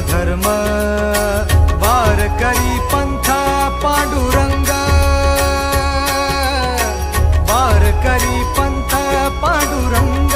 धर्म वार करी पंथा पांडुरंग. वार करी पंथ पांडुरंग.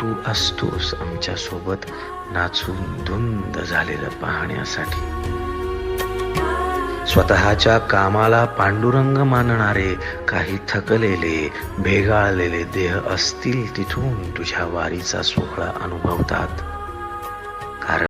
तू असतोस आमच्यासोबत नाचून धुंद झालेलं पाहण्यासाठी. स्वतःच्या कामाला पांडुरंग मानणारे काही थकलेले भेगाळलेले देह असतील तिथून तुझ्या वारीचा सोहळा अनुभवतात.